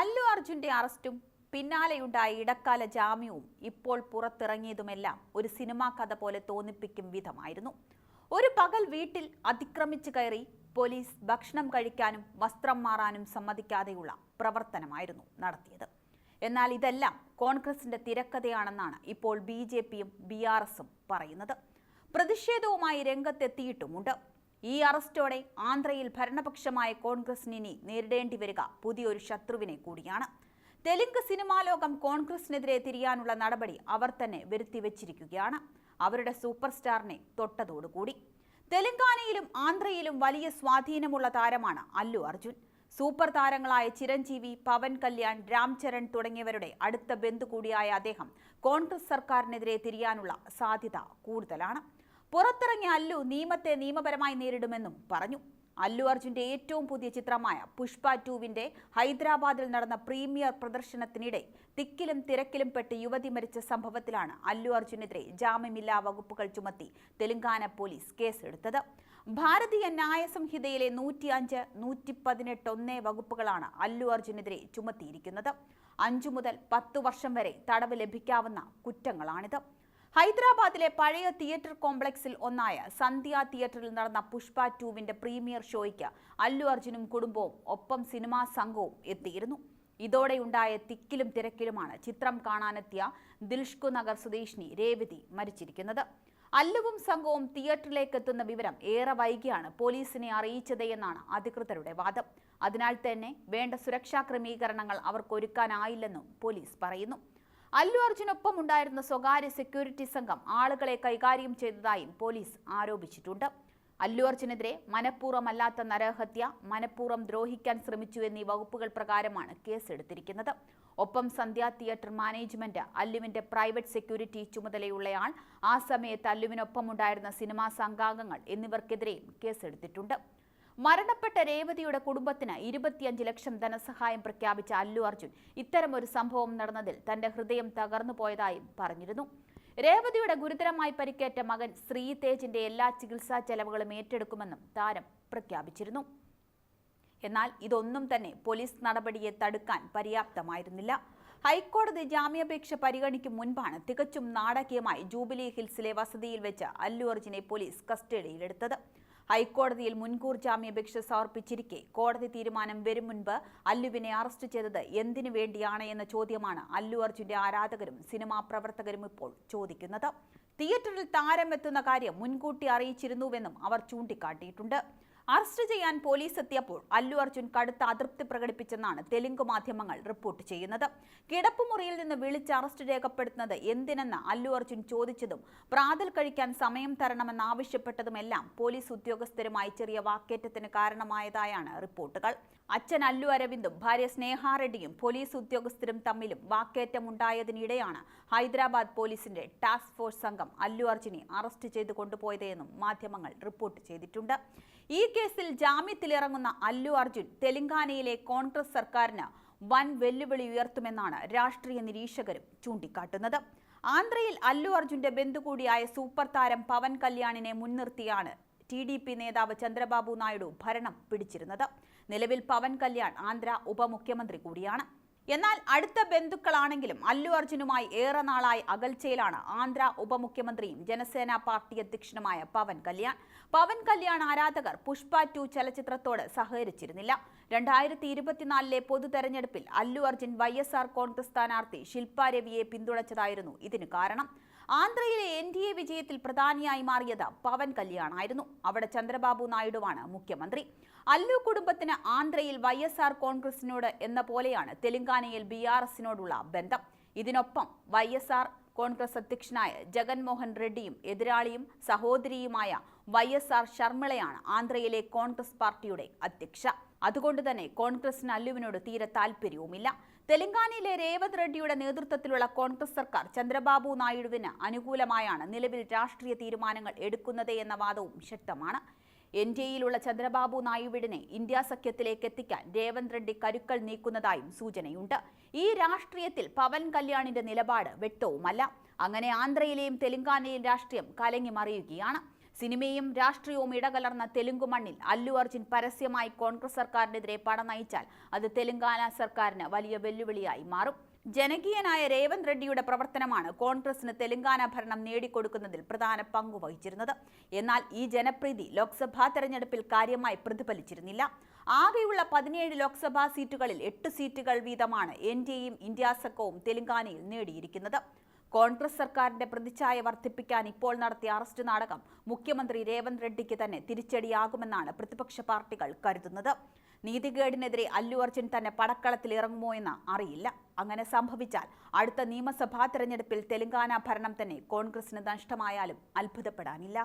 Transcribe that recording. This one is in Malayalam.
അല്ലു അർജുന്റെ അറസ്റ്റും പിന്നാലെയുണ്ടായ ഇടക്കാല ജാമ്യവും ഇപ്പോൾ പുറത്തിറങ്ങിയതുമെല്ലാം ഒരു സിനിമാ കഥ പോലെ തോന്നിപ്പിക്കും വിധമായിരുന്നു. ഒരു പകൽ വീട്ടിൽ അതിക്രമിച്ചു കയറി പോലീസ് ഭക്ഷണം കഴിക്കാനും വസ്ത്രം മാറാനും സമ്മതിക്കാതെയുള്ള പ്രവർത്തനമായിരുന്നു നടത്തിയത്. എന്നാൽ ഇതെല്ലാം കോൺഗ്രസിന്റെ തിരക്കഥയാണെന്നാണ് ഇപ്പോൾ ബി ജെ പിയും ബി ആർ എസും പറയുന്നത്. പ്രതിഷേധവുമായി രംഗത്തെത്തിയിട്ടുമുണ്ട്. ഈ അറസ്റ്റോടെ ആന്ധ്രയിൽ ഭരണപക്ഷമായ കോൺഗ്രസിന് നേരിടേണ്ടി വരിക. പുതിയൊരു ശത്രുവിനെ കൂടിയാണ്. തെലുങ്ക് സിനിമാ ലോകം കോൺഗ്രസിനെതിരെ തിരിയാനുള്ള നടപടി അവർ തന്നെ വരുത്തിവെച്ചിരിക്കുകയാണ്. അവരുടെ സൂപ്പർ സ്റ്റാറിനെ തൊട്ടതോടുകൂടി. തെലങ്കാനയിലും ആന്ധ്രയിലും വലിയ സ്വാധീനമുള്ള താരമാണ് അല്ലു അർജുൻ. സൂപ്പർ താരങ്ങളായ ചിരഞ്ജീവി പവൻ കല്യാൺ രാംചരൺ തുടങ്ങിയവരുടെ അടുത്ത ബന്ധു കൂടിയായ അദ്ദേഹം കോൺഗ്രസ് സർക്കാരിനെതിരെ തിരിയാനുള്ള സാധ്യത കൂടുതലാണ്. പുറത്തിറങ്ങിയ അല്ലു നിയമത്തെ നിയമപരമായി നേരിടുമെന്നും പറഞ്ഞു. അല്ലു അർജുന്റെ ഏറ്റവും പുതിയ ചിത്രമായ പുഷ്പ ടൂവിന്റെ ഹൈദരാബാദിൽ നടന്ന പ്രീമിയർ പ്രദർശനത്തിനിടെ തിക്കിലും തിരക്കിലും പെട്ട് യുവതി മരിച്ച സംഭവത്തിലാണ് അല്ലു അർജുനെതിരെ ജാമ്യമില്ലാ വകുപ്പുകൾ ചുമത്തി തെലങ്കാന പോലീസ് കേസെടുത്തത്. ഭാരതീയ ന്യായ സംഹിതയിലെ നൂറ്റി അഞ്ച് നൂറ്റി പതിനെട്ട് ഒന്നേ വകുപ്പുകളാണ് അല്ലു അർജുനെതിരെ ചുമത്തിയിരിക്കുന്നത്. അഞ്ചു മുതൽ പത്ത് വർഷം വരെ തടവ് ലഭിക്കാവുന്ന കുറ്റങ്ങളാണിത്. ഹൈദരാബാദിലെ പഴയ തിയേറ്റർ കോംപ്ലക്സിൽ ഒന്നായ സന്ധ്യ തിയേറ്ററിൽ നടന്ന പുഷ്പ ടൂവിന്റെ പ്രീമിയർ ഷോയ്ക്ക് അല്ലു അർജുനും കുടുംബവും ഒപ്പം സിനിമാ സംഘവും എത്തിയിരുന്നു. ഇതോടെയുണ്ടായ തിക്കിലും തിരക്കിലുമാണ് ചിത്രം കാണാനെത്തിയ ദിൽഷ്കു നഗർ സ്വദേശിനി രേവതി മരിച്ചിരിക്കുന്നത്. അല്ലുവും സംഘവും തിയേറ്ററിലേക്ക് എത്തുന്ന വിവരം ഏറെ വൈകിയാണ് പോലീസിനെ അറിയിച്ചത് എന്നാണ് അധികൃതരുടെ വാദം. അതിനാൽ തന്നെ വേണ്ട സുരക്ഷാ ക്രമീകരണങ്ങൾ അവർക്ക് അവർക്കൊരുക്കാനായില്ലെന്നും പോലീസ് പറയുന്നു. അല്ലു അർജുനൊപ്പം ഉണ്ടായിരുന്ന സ്വകാര്യ സെക്യൂരിറ്റി സംഘം ആളുകളെ കൈകാര്യം ചെയ്തതായും പോലീസ് ആരോപിച്ചിട്ടുണ്ട്. അല്ലു അർജുനെതിരെ മനഃപൂർവമല്ലാത്ത നരഹത്യ മനഃപൂർവം ദ്രോഹിക്കാൻ ശ്രമിച്ചു എന്നീ വകുപ്പുകൾ പ്രകാരമാണ് കേസെടുത്തിരിക്കുന്നത്. ഒപ്പം സന്ധ്യ തിയേറ്റർ മാനേജ്മെന്റ് അല്ലുവിന്റെ പ്രൈവറ്റ് സെക്യൂരിറ്റി ചുമതലയുള്ളയാൾ ആ സമയത്ത് അല്ലുവിനൊപ്പം ഉണ്ടായിരുന്ന സിനിമാ സംഘാംഗങ്ങൾ എന്നിവർക്കെതിരെയും കേസെടുത്തിട്ടുണ്ട്. മരണപ്പെട്ട രേവതിയുടെ കുടുംബത്തിന് ഇരുപത്തിയഞ്ച് ലക്ഷം ധനസഹായം പ്രഖ്യാപിച്ച അല്ലു അർജുൻ ഇത്തരമൊരു സംഭവം നടന്നതിൽ തന്റെ ഹൃദയം തകർന്നു പോയതായും പറഞ്ഞിരുന്നു. രേവതിയുടെ ഗുരുതരമായി പരിക്കേറ്റ മകൻ ശ്രീതേജിന്റെ എല്ലാ ചികിത്സാ ചെലവുകളും ഏറ്റെടുക്കുമെന്നും താരം പ്രഖ്യാപിച്ചിരുന്നു. എന്നാൽ ഇതൊന്നും തന്നെ പോലീസ് നടപടിയെ തടുക്കാൻ പര്യാപ്തമായിരുന്നില്ല. ഹൈക്കോടതി ജാമ്യാപേക്ഷ പരിഗണിക്കും മുൻപാണ് തികച്ചും നാടകീയമായി ജൂബിലി ഹിൽസിലെ വസതിയിൽ വെച്ച് അല്ലു അർജുനെ പോലീസ് കസ്റ്റഡിയിലെടുത്തത്. ഹൈക്കോടതിയിൽ മുൻകൂർ ജാമ്യാപേക്ഷ സമർപ്പിച്ചിരിക്കെ. കോടതി തീരുമാനം വരും മുൻപ് അല്ലുവിനെ അറസ്റ്റ് ചെയ്തത് എന്തിനു വേണ്ടിയാണ് എന്ന ചോദ്യമാണ് അല്ലു അർജുന്റെ ആരാധകരും സിനിമാ പ്രവർത്തകരും ഇപ്പോൾ ചോദിക്കുന്നത്. തിയേറ്ററിൽ താരം എത്തുന്ന കാര്യം മുൻകൂട്ടി അറിയിച്ചിരുന്നുവെന്നും അവർ ചൂണ്ടിക്കാട്ടിയിട്ടുണ്ട്. അറസ്റ്റ് ചെയ്യാൻ പോലീസ് എത്തിയപ്പോൾ അല്ലു അർജുൻ കടുത്ത അതൃപ്തി പ്രകടിപ്പിച്ചെന്നാണ് തെലുങ്ക് മാധ്യമങ്ങൾ റിപ്പോർട്ട് ചെയ്യുന്നത്. കിടപ്പുമുറിയിൽ നിന്ന് വിളിച്ച് അറസ്റ്റ് രേഖപ്പെടുത്തുന്നത് എന്തിനെന്ന് അല്ലു അർജുൻ ചോദിച്ചതും പ്രാതൽ കഴിക്കാൻ സമയം തരണമെന്നാവശ്യപ്പെട്ടതുമെല്ലാം പോലീസ് ഉദ്യോഗസ്ഥരുമായി ചെറിയ വാക്കേറ്റത്തിന് കാരണമായതായാണ് റിപ്പോർട്ടുകൾ. അച്ഛൻ അല്ലു അരവിന്ദും ഭാര്യ സ്നേഹാറെഡ്ഡിയും പോലീസ് ഉദ്യോഗസ്ഥരും തമ്മിലും വാക്കേറ്റമുണ്ടായതിനിടെയാണ് ഹൈദരാബാദ് പോലീസിന്റെ ടാസ്ക് ഫോഴ്സ് സംഘം അല്ലു അർജുനെ അറസ്റ്റ് ചെയ്ത് കൊണ്ടുപോയതെന്നും മാധ്യമങ്ങൾ റിപ്പോർട്ട് ചെയ്തിട്ടുണ്ട്. ഈ കേസിൽ ജാമ്യത്തിലിറങ്ങുന്ന അല്ലു അർജുൻ തെലങ്കാനയിലെ കോൺഗ്രസ് സർക്കാരിന് വൻ വെല്ലുവിളി ഉയർത്തുമെന്നാണ് രാഷ്ട്രീയ നിരീക്ഷകരും ചൂണ്ടിക്കാട്ടുന്നത്. ആന്ധ്രയിൽ അല്ലു അർജുന്റെ ബന്ധു കൂടിയായ സൂപ്പർ താരം പവൻ കല്യാണിനെ മുൻനിർത്തിയാണ് ടി ഡി പി നേതാവ് ചന്ദ്രബാബു നായിഡു ഭരണം പിടിച്ചിരുന്നത്. നിലവിൽ പവൻ കല്യാൺ ആന്ധ്ര ഉപമുഖ്യമന്ത്രി കൂടിയാണ്. എന്നാൽ അടുത്ത ബന്ധുക്കളാണെങ്കിലും അല്ലു അർജുനുമായി ഏറെ നാളായി അകൽച്ചയിലാണ്. ആന്ധ്ര ഉപമുഖ്യമന്ത്രിയും ജനസേന പാർട്ടി അധ്യക്ഷനുമായ പവൻ കല്യാൺ. പവൻ കല്യാൺ ആരാധകർ പുഷ്പ ടു ചലച്ചിത്രത്തോട് സഹകരിച്ചിരുന്നില്ല. രണ്ടായിരത്തി ഇരുപത്തിനാലിലെ പൊതു തെരഞ്ഞെടുപ്പിൽ Allu Arjun Y S R Congress സ്ഥാനാർത്ഥി ശില്പ രവിയെ പിന്തുണച്ചതായിരുന്നു. ഇതിന് കാരണം ആന്ധ്രയിലെ എൻ ഡി എ വിജയത്തിൽ പ്രധാനിയായി മാറിയത് പവൻ കല്യാണായിരുന്നു. അവിടെ ചന്ദ്രബാബു നായിഡുവാണ് മുഖ്യമന്ത്രി. അല്ലു കുടുംബത്തിന് ആന്ധ്രയിൽ വൈ എസ് ആർ കോൺഗ്രസിനോട് എന്ന പോലെയാണ് തെലങ്കാനയിൽ ബി ആർ എസിനോടുള്ള ബന്ധം. ഇതിനൊപ്പം വൈ എസ് ആർ കോൺഗ്രസ് അധ്യക്ഷനായ ജഗൻമോഹൻ റെഡ്ഡിയും എതിരാളിയും സഹോദരിയുമായ വൈ എസ് ആർ ശർമ്മിളയാണ് ആന്ധ്രയിലെ കോൺഗ്രസ് പാർട്ടിയുടെ അധ്യക്ഷ. അതുകൊണ്ട് തന്നെ കോൺഗ്രസിന് അല്ലുവിനോട് തീരെ താല്പര്യവുമില്ല. തെലങ്കാനയിലെ രേവത് റെഡ്ഡിയുടെ നേതൃത്വത്തിലുള്ള കോൺഗ്രസ് സർക്കാർ ചന്ദ്രബാബു നായിഡുവിന് അനുകൂലമായാണ് നിലവിൽ രാഷ്ട്രീയ തീരുമാനങ്ങൾ എടുക്കുന്നത് എന്ന വാദവും ശക്തമാണ്. എൻ ഡി എയിലുള്ള ചന്ദ്രബാബു നായിഡുവിനെ ഇന്ത്യ സഖ്യത്തിലേക്ക് എത്തിക്കാൻ രേവന്ത് റെഡ്ഡി കരുക്കൾ നീക്കുന്നതായും സൂചനയുണ്ട്. ഈ രാഷ്ട്രീയത്തിൽ പവൻ കല്യാണിന്റെ നിലപാട് വ്യക്തവുമല്ല. അങ്ങനെ ആന്ധ്രയിലെയും തെലങ്കാനയിലെയും രാഷ്ട്രീയം കലങ്ങി മറിയുകയാണ് സിനിമയും രാഷ്ട്രീയവും ഇടകലർന്ന തെലുങ്കു മണ്ണിൽ അല്ലു അർജുൻ പരസ്യമായി കോൺഗ്രസ് സർക്കാരിനെതിരെ പട നയിച്ചാൽ അത് തെലങ്കാന സർക്കാരിന് വലിയ വെല്ലുവിളിയായി മാറും. ജനകീയനായ രേവന്ത് റെഡ്ഡിയുടെ പ്രവർത്തനമാണ് കോൺഗ്രസിന് തെലങ്കാന ഭരണം നേടിക്കൊടുക്കുന്നതിൽ പ്രധാന പങ്ക് വഹിച്ചിരുന്നത്. എന്നാൽ ഈ ജനപ്രീതി ലോക്സഭാ തെരഞ്ഞെടുപ്പിൽ കാര്യമായി പ്രതിഫലിച്ചിരുന്നില്ല. ആകെയുള്ള പതിനേഴ് ലോക്സഭാ സീറ്റുകളിൽ എട്ട് സീറ്റുകൾ വീതമാണ് എൻ ഡി എയും സഖവും തെലങ്കാനയിൽ നേടിയിരിക്കുന്നത്. കോൺഗ്രസ് സർക്കാരിന്റെ പ്രതിച്ഛായ വർദ്ധിപ്പിക്കാൻ ഇപ്പോൾ നടത്തിയ അറസ്റ്റ് നാടകം മുഖ്യമന്ത്രി രേവന്ത് റെഡ്ഡിക്ക് തന്നെ തിരിച്ചടിയാകുമെന്നാണ് പ്രതിപക്ഷ പാർട്ടികൾ കരുതുന്നത്. നീതികേടിനെതിരെ അല്ലു അർജുൻ തന്നെ പടക്കളത്തിൽ ഇറങ്ങുമോ എന്ന് അറിയില്ല. അങ്ങനെ സംഭവിച്ചാൽ അടുത്ത നിയമസഭാ തെരഞ്ഞെടുപ്പിൽ തെലങ്കാന ഭരണം തന്നെ കോൺഗ്രസിന് നഷ്ടമായാലും അത്ഭുതപ്പെടാനില്ല.